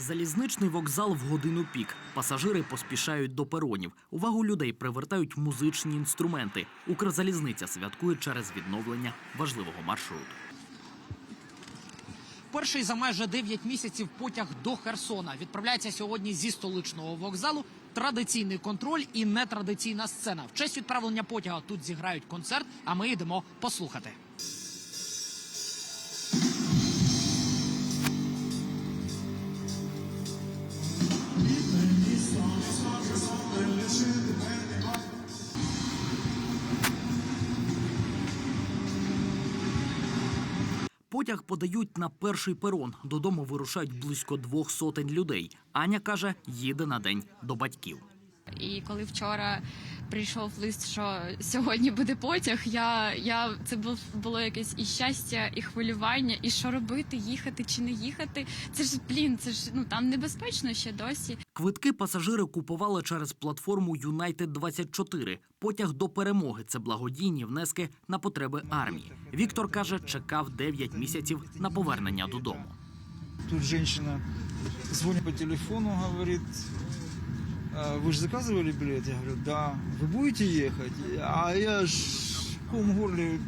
Залізничний вокзал в годину пік. Пасажири поспішають до перонів. Увагу людей привертають музичні інструменти. Укрзалізниця святкує через відновлення важливого маршруту. Перший за майже 9 місяців потяг до Херсона відправляється сьогодні зі столичного вокзалу. Традиційний контроль і нетрадиційна сцена. В честь відправлення потяга тут зіграють концерт, а ми йдемо послухати. Потяг подають на перший перон. Додому вирушають близько двох сотень людей. Аня каже, їде на день до батьків. І коли вчора прийшов лист, що сьогодні буде потяг, я, я це був було якесь і щастя, і хвилювання, і що робити, їхати чи не їхати. Це ж блін, це ж ну там небезпечно ще досі. Квитки пасажири купували через платформу United 24 Потяг до перемоги це благодійні внески на потреби армії. Віктор каже, чекав 9 місяців на повернення додому. Тут женщина звонит по телефону, говорит, «А вы же заказывали билет? Я говорю, да. Вы будете ехать? А я ж ком горле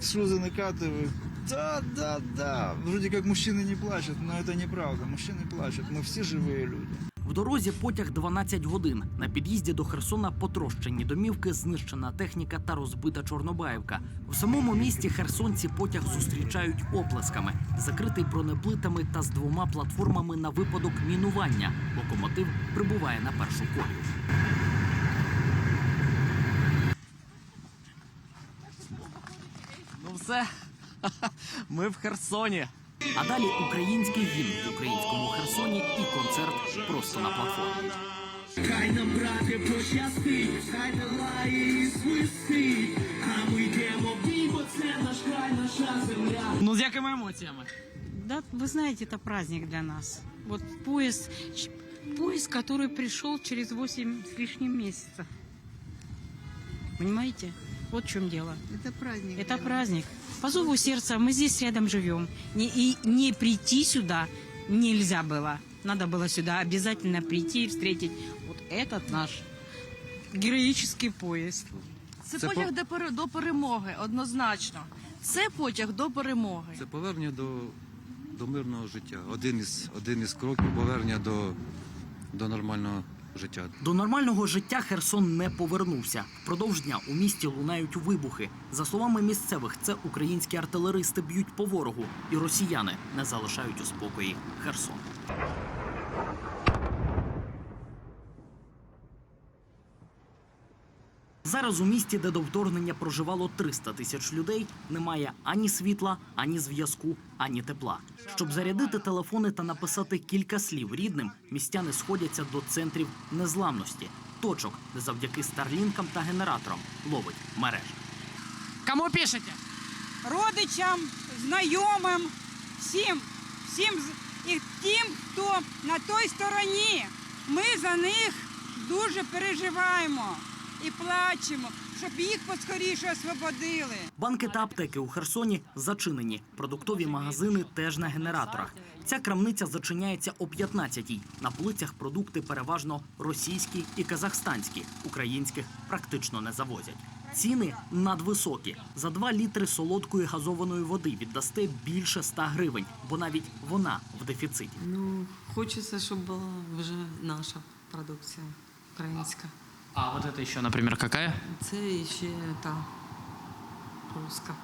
слезы накатываю. Да, да, да. Вроде как мужчины не плачут, но это неправда. Мужчины плачут. Мы все живые люди. В дорозі потяг 12 годин. На під'їзді до Херсона потрощені домівки, знищена техніка та розбита Чорнобаївка. В самому місті херсонці потяг зустрічають оплесками, закритий бронеплитами та з двома платформами на випадок мінування. Локомотив прибуває на першу колію. Ну все, ми в Херсоні. А далі український гімн в українському Херсоні і концерт просто на платформі. Хай нам, брате, пощастить, хай не лає і свистить, а ми йдемо в бій, бо це наш край, наша земля. Ну з якими емоціями? Да, вы знаете, это праздник для нас. Вот поезд, ч- поезд, который пришел через 8 с лишним месяцев. Понимаете? Вот в чем дело. Это праздник. Это праздник. По зову сердца мы здесь рядом живем. Не, и не прийти сюда нельзя было. Надо было сюда обязательно прийти и встретить вот этот наш героический поезд. Це, потяг до, пере- до перемоги, однозначно. Це потяг до перемоги. Це повернення до, до мирного життя. Один із, один із кроків повернення до, до нормального життя. До нормального життя Херсон не повернувся. Впродовж дня у місті лунають вибухи. За словами місцевих, це українські артилеристи б'ють по ворогу, і росіяни не залишають у спокої Херсон. Зараз у місті, де до вторгнення проживало 300 тисяч людей, немає ані світла, ані зв'язку, ані тепла. Щоб зарядити телефони та написати кілька слів рідним, містяни сходяться до центрів незламності, точок, де завдяки старлінкам та генераторам ловить мережа. Кому пишете? родичам, знайомим, всім, всім з- і тим, хто на той стороні. Ми за них дуже переживаємо і плачемо, щоб їх поскоріше освободили. Банки та аптеки у Херсоні зачинені. Продуктові магазини теж на генераторах. Ця крамниця зачиняється о 15-й. На полицях продукти переважно російські і казахстанські. Українських практично не завозять. Ціни надвисокі. За 2 літри солодкої газованої води віддасте більше 100 гривень, бо навіть вона в дефіциті. Ну, хочеться, щоб була вже наша продукція українська. А вот это еще, например, какая? Це ще та руська.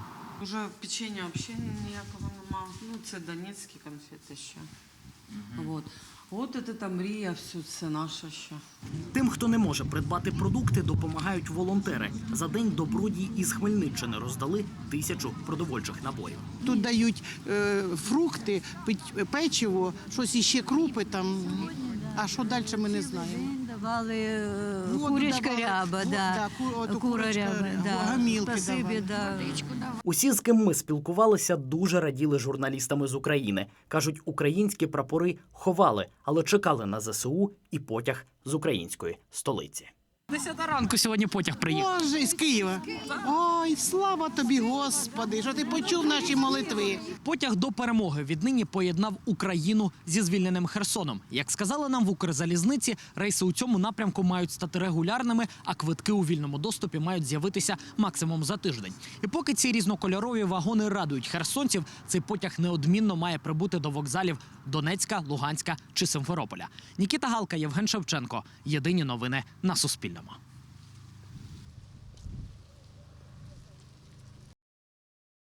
Уже печення взагалі ніякого нема. Ну, це донецькі конфети ще. Вот. От це та мрія, все це наша ще. Тим, хто не може придбати продукти, допомагають волонтери. За день добродії із Хмельниччини роздали тисячу продовольчих наборів. Тут дають е, фрукти, пить- печиво, щось іще крупи там. А що далі ми не знаємо. Давали Воду курячка давали, ряба, во- да. да, ку- ото Кура курочка ряба, ря- да. гамілки Спасибі, давали. да. Усі, з ким ми спілкувалися, дуже раділи журналістами з України. кажуть, українські прапори ховали, але чекали на ЗСУ і потяг з української столиці. Десята ранку сьогодні потяг приїхав. Боже, з Києва. Ой, слава тобі, Господи, що ти почув наші молитви. Потяг до перемоги віднині поєднав Україну зі звільненим Херсоном. Як сказали нам в Укрзалізниці, рейси у цьому напрямку мають стати регулярними, а квитки у вільному доступі мають з'явитися максимум за тиждень. І поки ці різнокольорові вагони радують херсонців, цей потяг неодмінно має прибути до вокзалів Донецька, Луганська чи Симферополя. Нікіта Галка, Євген Шевченко. Єдині новини на Суспільному. வேண்டாமா